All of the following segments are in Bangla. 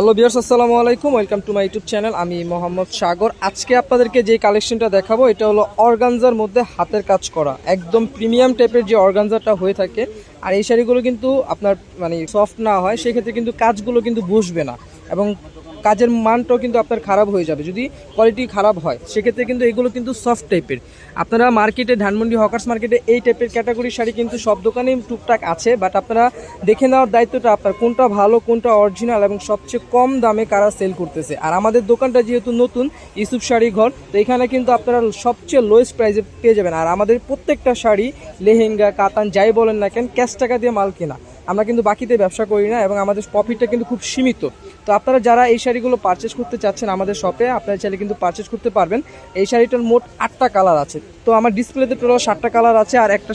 হ্যালো বিয়ার্স আসসালামু আলাইকুম। Welcome to my YouTube channel. আমি মোহাম্মদ সাগর। আজকে আপনাদেরকে যে কালেকশনটা দেখাবো, এটা হলো অর্গানজার মধ্যে হাতের কাজ করা, একদম প্রিমিয়াম টাইপের যে অর্গানজারটা হয়ে থাকে। আর এই শাড়িগুলো কিন্তু আপনার মানে সফট না হয়, সেক্ষেত্রে কিন্তু কাজগুলো কিন্তু বসবে না। এবং কাজের মানটাও কিন্তু আপনার খারাপ হয়ে যাবে। যদি কোয়ালিটি খারাপ হয়, সেক্ষেত্রে কিন্তু এগুলো কিন্তু সফট টাইপের আপনারা মার্কেটে ধানমন্ডি হকার্স মার্কেটে এই টাইপের ক্যাটাগরির শাড়ি কিন্তু সব দোকানেই টুকটাক আছে বাট আপনারা দেখে নেওয়ার দায়িত্বটা আপনার কোনটা ভালো, কোনটা অরিজিনাল এবং সবচেয়ে কম দামে কারা সেল করতেছে। আর আমাদের দোকানটা যেহেতু নতুন ইসুফ শাড়ি ঘর, তো এখানে কিন্তু আপনারা সবচেয়ে লোয়েস্ট প্রাইসে পেয়ে যাবেন। আর আমাদের প্রত্যেকটা শাড়ি, লেহেঙ্গা, কাতান, যাই বলেন না কেন ক্যাশ টাকা দিয়ে মাল কেনা। আমরা কিন্তু বাকিতে ব্যবসা করি না এবং আমাদের প্রফিটটা কিন্তু খুব সীমিত। তো আপনারা যারা এই শাড়িগুলো পারচেস করতে চাচ্ছেন আমাদের শপে আপনারা চাইলে কিন্তু পারচেস করতে পারবেন। এই শাড়িটার মোট আটটা কালার আছে। তো আমার ডিসপ্লেতে টোটাল সাতটা কালার আছে আর একটা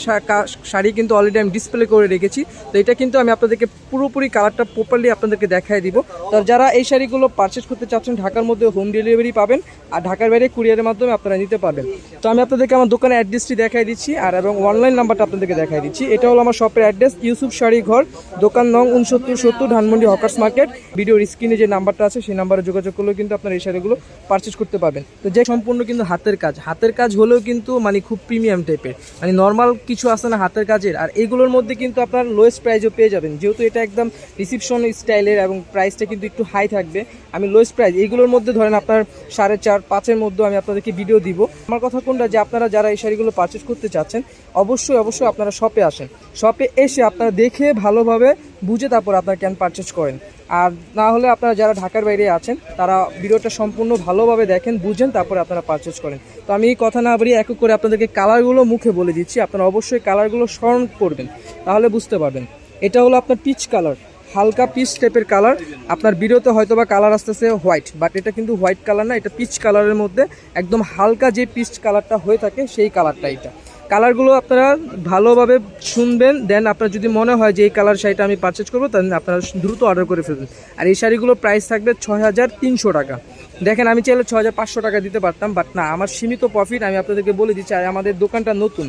শাড়ি কিন্তু অলরেডি আমি ডিসপ্লে করে রেখেছি। তো এটা কিন্তু আমি আপনাদেরকে পুরোপুরি কালারটা প্রপারলি আপনাদেরকে দেখাই দিব। তো যারা এই শাড়িগুলো পারচেস করতে চাচ্ছেন, ঢাকার মধ্যে হোম ডেলিভারি পাবেন আর ঢাকার বাইরে কুরিয়ারের মাধ্যমে আপনারা নিতে পারবেন। তো আমি আপনাদেরকে আমার দোকানের অ্যাড্রেসটি দেখাই দিচ্ছি আর এবং অনলাইন নাম্বারটা আপনাদেরকে দেখাই দিচ্ছি। এটা হলো আমার শপের অ্যাড্রেস ইউসুফ শাড়ি ঘর দোকান নং উনসত্তর সত্তর, ধানমন্ডি হকার্স মার্কেট। ভিডিওর স্ক্রিনে যে নাম্বারটা আছে, সেই নাম্বারে যোগাযোগ করলেও কিন্তু আপনারা এই শাড়িগুলো পারচেস করতে পারবেন। তো যে সম্পূর্ণ কিন্তু হাতের কাজ হাতের কাজ হলেও কিন্তু মানে খুব প্রিমিয়াম টাইপের মানে নর্মাল কিছু আছে না হাতের কাজের, আর এগুলোর মধ্যে কিন্তু আপনার লোয়েস্ট প্রাইসও পেয়ে যাবেন। যেহেতু এটা একদম রিসিপশন স্টাইলের এবং প্রাইসটা কিন্তু একটু হাই থাকবে, আমি লোয়েস্ট প্রাইস এইগুলোর মধ্যে ধরেন আপনার সাড়ে চার, পাঁচের মধ্যে আমি আপনাদেরকে ভিডিও দিব। আমার কথা কোনটা? যে আপনারা যারা এই শাড়িগুলো পারচেস করতে চাচ্ছেন, অবশ্যই অবশ্যই আপনারা শপে আসেন। শপে এসে আপনারা দেখে ভালোভাবে বুঝে তারপর আপনারা ক্যান পারচেস করেন। আর না হলে আপনারা যারা ঢাকার বাইরে আছেন, তারা ভিডিওটা সম্পূর্ণ ভালোভাবে দেখেন, বুঝেন, তারপরে আপনারা পারচেস করেন। তো আমি এই কথা না বাড়িয়ে এক এক করে আপনাদেরকে কালারগুলো মুখে বলে দিচ্ছি। আপনারা অবশ্যই কালারগুলো স্মরণ করবেন, তাহলে বুঝতে পারবেন। এটা হলো আপনার পিচ কালার হালকা পিচ টাইপের কালার আপনার ভিডিওতে হয়তো বা কালার আসতেছে হোয়াইট বাট এটা কিন্তু হোয়াইট কালার না, এটা পিচ কালারের মধ্যে একদম হালকা যে পিচ কালারটা হয়ে থাকে, সেই কালারটা এটা। কালারগুলো আপনারা ভালোভাবে শুনবেন দেন আপনার যদি মনে হয় যে এই কালার শাড়িটা আমি পারচেজ করব তাহলে আপনারা দ্রুত অর্ডার করে ফেলবেন। আর এই শাড়িগুলোর প্রাইস থাকবে ছয় হাজার তিনশো টাকা। দেখেন, আমি চাইলে ছ টাকা দিতে পারতাম বাট না, আমার সীমিত প্রফিট আমি আপনাদেরকে বলে দিচ্ছি, আর আমাদের দোকানটা নতুন।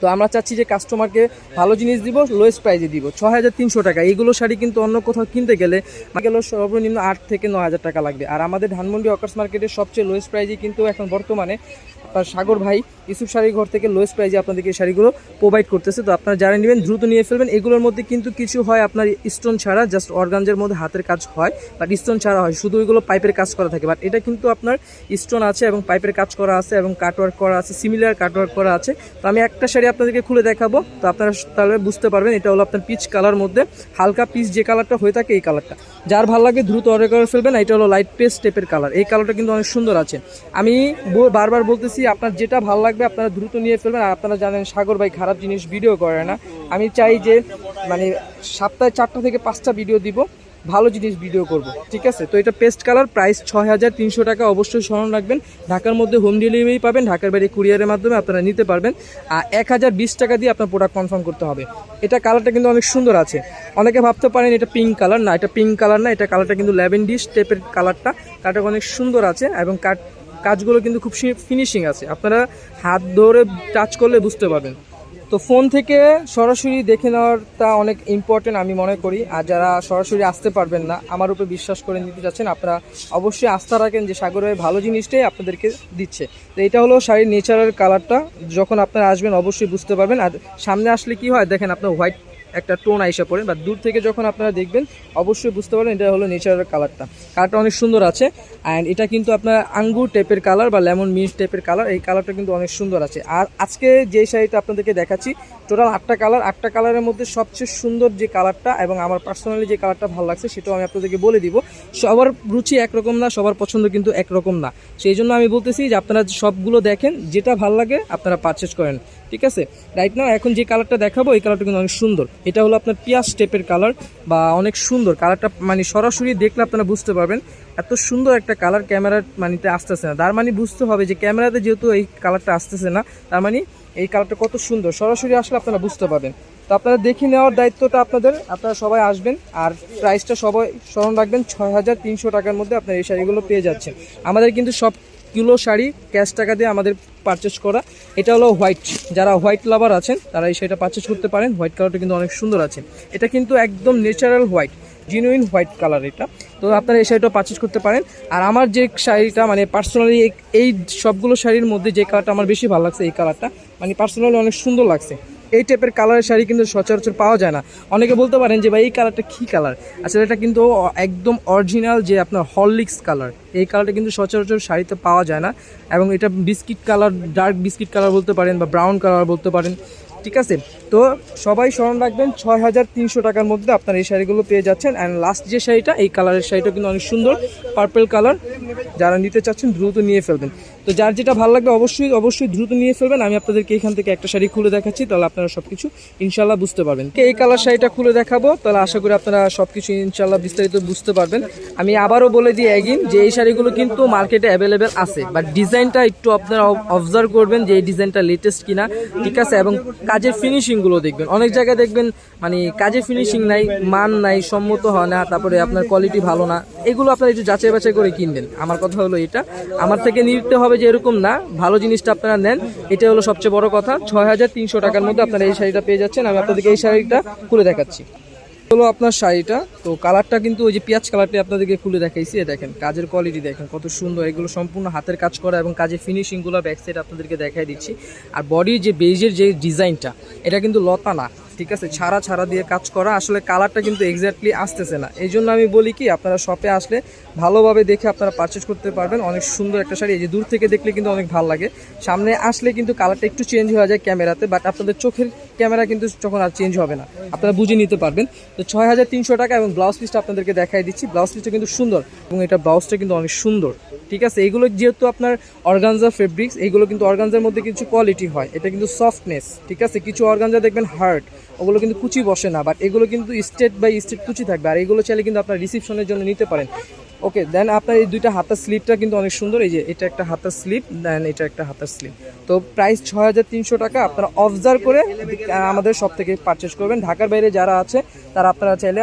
তো আমরা চাচ্ছি যে কাস্টমারকে ভালো জিনিস দিব লোয়েস্ট প্রাইসে দিব। ছ হাজার তিনশো টাকা, এইগুলো শাড়ি কিন্তু অন্য কোথাও কিনতে গেলে গেলেও সর্বনিম্ন আট থেকে ন হাজার টাকা লাগবে। আর আমাদের ধানমন্ডি অকার্স মার্কেটের সবচেয়ে লোয়েস্ট প্রাইজে কিন্তু এখন বর্তমানে আপনার সাগর ভাই ইসুফ শাড়ি ঘর থেকে লোয়েস্ট প্রাইজে আপনাদেরকে এই শাড়িগুলো প্রোভাইড করতেছে। তো আপনারা যারা নেবেন, দ্রুত নিয়ে ফেলবেন। এগুলোর মধ্যে কিন্তু কিছু হয় আপনার স্টোন ছাড়া জাস্ট অর্গানজের মধ্যে হাতের কাজ হয় বাট স্টোন ছাড়া হয়। শুধু ওইগুলো পাইপের কাজ করা থাকে। বাট এটা কিন্তু আপনার স্টোন আছে এবং পাইপের কাজ করা আছে এবং কাটওয়ার্ক করা আছে সিমিলার কাটওয়ার্ক করা আছে। তো আমি একটা শাড়ি আপনাদেরকে খুলে দেখাবো। তো আপনারা তাহলে বুঝতে পারবেন, এটা হলো আপনার পিচ কালার মধ্যে। হালকা পিচ যে কালারটা হয়ে থাকে, এই কালারটা যার ভালো লাগে দ্রুত অর্ডার করে ফেলবেন। এটা হলো লাইট পেস্ট টাইপের কালার এই কালারটা কিন্তু অনেক সুন্দর আছে। আমি বারবার বলতেছি আপনার যেটা ভালো লাগবে আপনারা দ্রুত নিয়ে ফেলবেন। আর আপনারা জানেন সাগর ভাই খারাপ জিনিস ভিডিও করে না। আমি চাই যে মানে সপ্তাহে চারটা থেকে পাঁচটা ভিডিও দিব, ভালো জিনিস ভিডিও করব, ঠিক আছে? তো এটা পেস্ট কালার প্রাইস ছয় হাজার তিনশো টাকা। অবশ্যই স্মরণ রাখবেন, ঢাকার মধ্যে হোম ডেলিভারি পাবেন, ঢাকার বাইরে কুরিয়ারের মাধ্যমে আপনারা নিতে পারবেন। আর এক হাজার বিশ টাকা দিয়ে আপনার প্রোডাক্ট কনফার্ম করতে হবে। এটা কালারটা কিন্তু অনেক সুন্দর আছে। অনেকে ভাবতে পারেন এটা পিঙ্ক কালার না, এটা পিঙ্ক কালার না, এটা কালারটা কিন্তু ল্যাভেন্ডিস টাইপের কালারটা কালারটা অনেক সুন্দর আছে এবং কাট কাজগুলো কিন্তু খুব ফিনিশিং আছে। আপনারা হাত ধরে টাচ করলে বুঝতে পারবেন। তো ফোন থেকে সরাসরি দেখে নেওয়ারটা অনেক ইম্পর্টেন্ট আমি মনে করি। আর যারা সরাসরি আসতে পারবেন না, আমার উপর বিশ্বাস করে নিতে চাচ্ছেন, আপনারা অবশ্যই আস্থা রাখেন যে সাগরের ভালো জিনিসটাই আপনাদেরকে দিচ্ছে। তো এটা হলো শাড়ির নেচারাল কালারটা যখন আপনারা আসবেন, অবশ্যই বুঝতে পারবেন। আর সামনে আসলে কি হয়, দেখেন আপনার হোয়াইট একটা টোন আইসা পড়ে, বা দূর থেকে যখন আপনারা দেখবেন, অবশ্যই বুঝতে পারেন এটা হলো নেচারাল কালারটা কালারটা অনেক সুন্দর আছে অ্যান্ড এটা কিন্তু আপনার আঙ্গুর টাইপের কালার বা লেমন মিন্ট টাইপের কালার এই কালারটা কিন্তু অনেক সুন্দর আছে। আর আজকে যে শাড়িটা আপনাদেরকে দেখাচ্ছি টোটাল আটটা কালার আটটা কালারের মধ্যে সবচেয়ে সুন্দর যে কালারটা এবং আমার পার্সোনালি যে কালারটা ভালো লাগছে, সেটাও আমি আপনাদেরকে বলে দিব। সবার রুচি একরকম না, সবার পছন্দ কিন্তু একরকম না। সেই জন্য আমি বলতেছি যে আপনারা সবগুলো দেখেন, যেটা ভালো লাগে আপনারা পারচেস করেন, ঠিক আছে? রাইট না এখন যে কালারটা দেখাবো, এই কালারটা কিন্তু অনেক সুন্দর। এটা হলো আপনার পিয়াজ স্টেপের কালার বা অনেক সুন্দর। কালারটা মানে সরাসরি দেখলে আপনারা বুঝতে পারবেন। এত সুন্দর একটা কালার ক্যামেরার মানিতে আসতেছে না। তার মানে বুঝতে হবে যে ক্যামেরাতে যেহেতু এই কালারটা আসতেছে না, তার মানে এই কালারটা কত সুন্দর। সরাসরি আসলে আপনারা বুঝতে পারবেন। তো আপনারা দেখে নেওয়ার দায়িত্বটা আপনাদের। আপনারা সবাই আসবেন আর প্রাইসটা সবাই স্মরণ রাখবেন। ছয় হাজার তিনশো টাকার মধ্যে আপনার এই শাড়িগুলো পেয়ে যাচ্ছেন। আমাদের কিন্তু সব কিলো শাড়ি ক্যাশ টাকা দিয়ে আমাদের পারচেস করা। এটা হলো হোয়াইট যারা হোয়াইট লাভার আছেন তারা এই শাড়িটা পারচেস করতে পারেন। হোয়াইট কালারটা কিন্তু অনেক সুন্দর আছে। এটা কিন্তু একদম natural white genuine white colour এটা। তো আপনারা এই শাড়িটা পারচেস করতে পারেন। আর আমার যে শাড়িটা মানে পার্সোনালি এই সবগুলো শাড়ির মধ্যে যে কালারটা আমার বেশি ভালো লাগছে, এই কালারটা মানে পার্সোনালি অনেক সুন্দর লাগছে। এই টাইপের কালারের শাড়ি কিন্তু সচরাচর পাওয়া যায় না। অনেকে বলতে পারেন যে, ভাই, এই কালারটা কী কালার আসলে এটা কিন্তু একদম অরিজিনাল যে আপনার হরলিক্স কালার এই কালারটা কিন্তু সচরাচর শাড়িতে পাওয়া যায় না। এবং এটা biscuit colour dark biscuit colour বলতে পারেন বা ব্রাউন কালার বলতে পারেন, ঠিক আছে? তো সবাই স্মরণ রাখবেন ছয় হাজার তিনশো টাকার মধ্যে আপনার এই শাড়িগুলো পেয়ে যাচ্ছেন। অ্যান্ড লাস্ট যে শাড়িটা, এই কালারের শাড়িটা কিন্তু অনেক সুন্দর পার্পেল কালার যারা নিতে চাচ্ছেন দ্রুত নিয়ে ফেলবেন। তো যার যেটা ভালো লাগবে অবশ্যই অবশ্যই দ্রুত নিয়ে ফেলবেন। আমি আপনাদেরকে এখান থেকে একটা শাড়ি খুলে দেখাচ্ছি, তাহলে আপনারা সব কিছু ইনশাল্লাহ বুঝতে পারবেন। এই কালার শাড়িটা খুলে দেখাবো, তাহলে আশা করি আপনারা সব কিছু ইনশাল্লাহ বিস্তারিত বুঝতে পারবেন। আমি আবারও বলে দিই এগিন যে এই শাড়িগুলো কিন্তু মার্কেটে অ্যাভেলেবেল আছে বাট ডিজাইনটা একটু আপনারা অবজার্ভ করবেন যে এই ডিজাইনটা লেটেস্ট কিনা, ঠিক আছে? এবং কাজের ফিনিশিংগুলো দেখবেন। অনেক জায়গায় দেখবেন মানে কাজের ফিনিশিং নাই, মান নাই, সম্মত হয় না, তারপরে আপনার কোয়ালিটি ভালো না, এগুলো আপনারা একটু যাচাই বাছাই করে কিনবেন। আমার কথা হলো এটা। আমার থেকে নিতে হবে যে এরকম না, ভালো জিনিসটা আপনারা নেন এটা হলো সবচেয়ে বড় কথা। ছয় হাজার তিনশো টাকার মধ্যে আপনারা এই শাড়িটা পেয়ে যাচ্ছেন, আমি আপনাদেরকে এই শাড়িটা খুলে দেখাচ্ছি। হলো আপনার শাড়িটা, তো কালারটা কিন্তু ওই যে পেঁয়াজ কালারটা আপনাদেরকে খুলে দেখাইছি দেখেন, কাজের কোয়ালিটি দেখেন, কত সুন্দর, এগুলো সম্পূর্ণ হাতের কাজ করা এবং কাজের ফিনিশিংগুলো ব্যাক সাইড আপনাদেরকে দেখাই দিচ্ছি। আর বডির যে বেজের যে ডিজাইনটা এটা কিন্তু লতা না ঠিক আছে? ছাড়া ছাড়া দিয়ে কাজ করা। আসলে কালারটা কিন্তু এক্স্যাক্টলি আসতেছে না। এই জন্য আমি বলি কি, আপনারা শপে আসলে ভালোভাবে দেখে আপনারা পারচেস করতে পারবেন। অনেক সুন্দর একটা শাড়ি। এই যে দূর থেকে দেখলে কিন্তু অনেক ভালো লাগে। সামনে আসলে কিন্তু কালারটা একটু চেঞ্জ হয়ে যায় ক্যামেরাতে বাট আপনাদের চোখের ক্যামেরা কিন্তু তখন আর চেঞ্জ হবে না। আপনারা বুঝে নিতে পারবেন। তো ছয় হাজার তিনশো টাকা এবং ব্লাউজ পিসটা আপনাদেরকে দেখাই দিচ্ছি। ব্লাউজ পিসটা কিন্তু সুন্দর এবং এটা ব্লাউজটা কিন্তু অনেক সুন্দর। ঠিক আছে? এগুলো যেহেতু আপনার অর্গানজা ফেব্রিক্স এইগুলো কিন্তু অর্গানজার মধ্যে কিছু কোয়ালিটি হয়। এটা কিন্তু সফটনেস ঠিক আছে? কিছু অর্গানজা দেখবেন হার্ড ওগুলো কিন্তু কুচি বসে না বাট এগুলো কিন্তু স্টেট বাই স্টেট কুচি থাকবে। আর এগুলো চাইলে কিন্তু আপনার রিসিপশনের জন্য নিতে পারেন। ওকে দেন আপনার এই দুইটা হাতার স্লিপটা কিন্তু অনেক সুন্দর। এই যে, এটা একটা হাতার স্লিপ দেন এটা একটা হাতার স্লিপ তো প্রাইস ছয় হাজার তিনশো টাকা আপনারা অবজার্ভ করে আমাদের সব থেকে পারচেস করবেন। ঢাকার বাইরে যারা আছে, তারা আপনারা চাইলে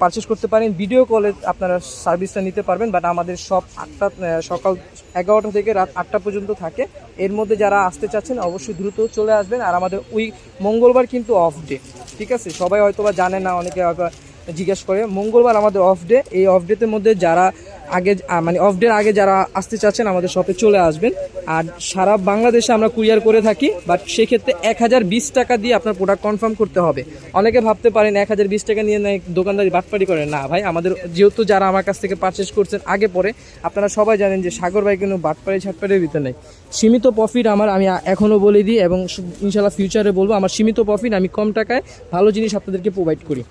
পারচেস করতে পারেন। ভিডিও কলে আপনারা সার্ভিসটা নিতে পারবেন বাট আমাদের সব আটটা সকাল এগারোটা থেকে রাত আটটা পর্যন্ত থাকে। এর মধ্যে যারা আসতে চাচ্ছেন, অবশ্যই দ্রুত চলে আসবেন। আর আমাদের ওই মঙ্গলবার কিন্তু অফ ডে ঠিক আছে? সবাই হয়তো বা জানে না, অনেকে জিজ্ঞেস করে। মঙ্গলবার আমাদের অফ ডে এই অফ ডেতে মধ্যে যারা আগে মানে অফ ডের আগে যারা আসতে চাচ্ছেন, আমাদের শপে চলে আসবেন। আর সারা বাংলাদেশে আমরা কুরিয়ার করে থাকি বাট সেক্ষেত্রে এক হাজার বিশ টাকা দিয়ে আপনার প্রোডাক্ট কনফার্ম করতে হবে। অনেকে ভাবতে পারেন এক হাজার বিশ টাকা নিয়ে নেয় দোকানদারি বাটপাড়ি করে না ভাই, আমাদের যেহেতু যারা আমার কাছ থেকে পারচেস করছেন, আগে পরে আপনারা সবাই জানেন যে সাগর ভাই কোনো বাটপাড়ি ছাটপাড়ির ভিতরে নেই। সীমিত প্রফিট আমার, আমি এখনও বলে দিই এবং ইনশাল্লাহ ফিউচারে বলব, আমার সীমিত প্রফিট আমি কম টাকায় ভালো জিনিস আপনাদেরকে প্রোভাইড করি।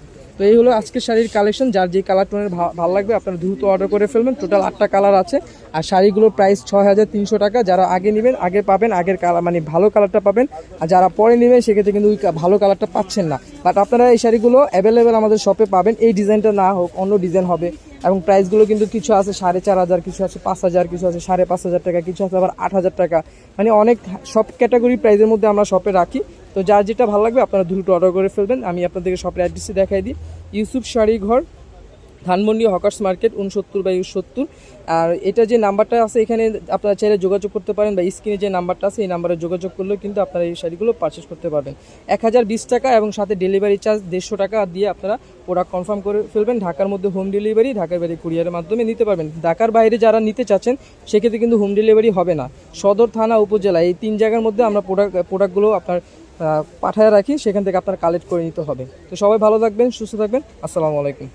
তো এই হলো আজকের শাড়ির কালেকশন যার যে কালার টোনের ভালো লাগবে, আপনারা দ্রুত অর্ডার করে ফেলবেন। টোটাল আটটা কালার আছে। আর শাড়িগুলোর প্রাইস ছয় হাজার তিনশো টাকা। যারা আগে নেবেন, আগে পাবেন, আগের কালার মানে ভালো কালারটা পাবেন। আর যারা পরে নেবেন, সেক্ষেত্রে কিন্তু ওই ভালো কালারটা পাচ্ছেন না। বাট আপনারা এই শাড়িগুলো অ্যাভেলেবেল আমাদের শপে পাবেন। এই ডিজাইনটা না হোক, অন্য ডিজাইন হবে। এবং প্রাইসগুলো কিন্তু কিছু আছে, সাড়ে চার হাজার, কিছু আছে পাঁচ হাজার, কিছু আছে সাড়ে পাঁচ হাজার টাকা, কিছু আছে আবার আট হাজার টাকা। মানে অনেক সব ক্যাটাগরি প্রাইসের মধ্যে আমরা শপে রাখি। তো যার যেটা ভালো লাগবে আপনারা দ্রুত অর্ডার করে ফেলবেন। আমি আপনাদেরকে শপের অ্যাড্রেসটি দেখাই দিই। ইউসুফ শাড়ি ঘর, ধানমন্ডি হকার্স মার্কেট উনসত্তর বাই সত্তর। আর এটা যে নাম্বারটা আছে, এখানে আপনারা চাইলে যোগাযোগ করতে পারেন বা স্ক্রিনে যে নাম্বারটা আছে, এই নাম্বারে যোগাযোগ করলেও কিন্তু আপনারা এই শাড়িগুলো পারচেস করতে পারবেন। এক হাজার বিশ টাকা এবং সাথে ডেলিভারি চার্জ দেড়শো টাকা দিয়ে আপনারা প্রোডাক্ট কনফার্ম করে ফেলবেন। ঢাকার মধ্যে হোম ডেলিভারি ঢাকার বাইরে কুরিয়ারের মাধ্যমে নিতে পারবেন। ঢাকার বাইরে যারা নিতে চাচ্ছেন, সেক্ষেত্রে কিন্তু হোম ডেলিভারি হবে না। সদর থানা উপজেলা, এই তিন জায়গার মধ্যে আমরা প্রোডাক্ট প্রোডাক্টগুলো আপনার পাঠায় রাখি, সেখান থেকে আপনার কালেক্ট করে নিতে হবে। তো সবাই ভালো থাকবেন, সুস্থ থাকবেন। আসসালামু আলাইকুম।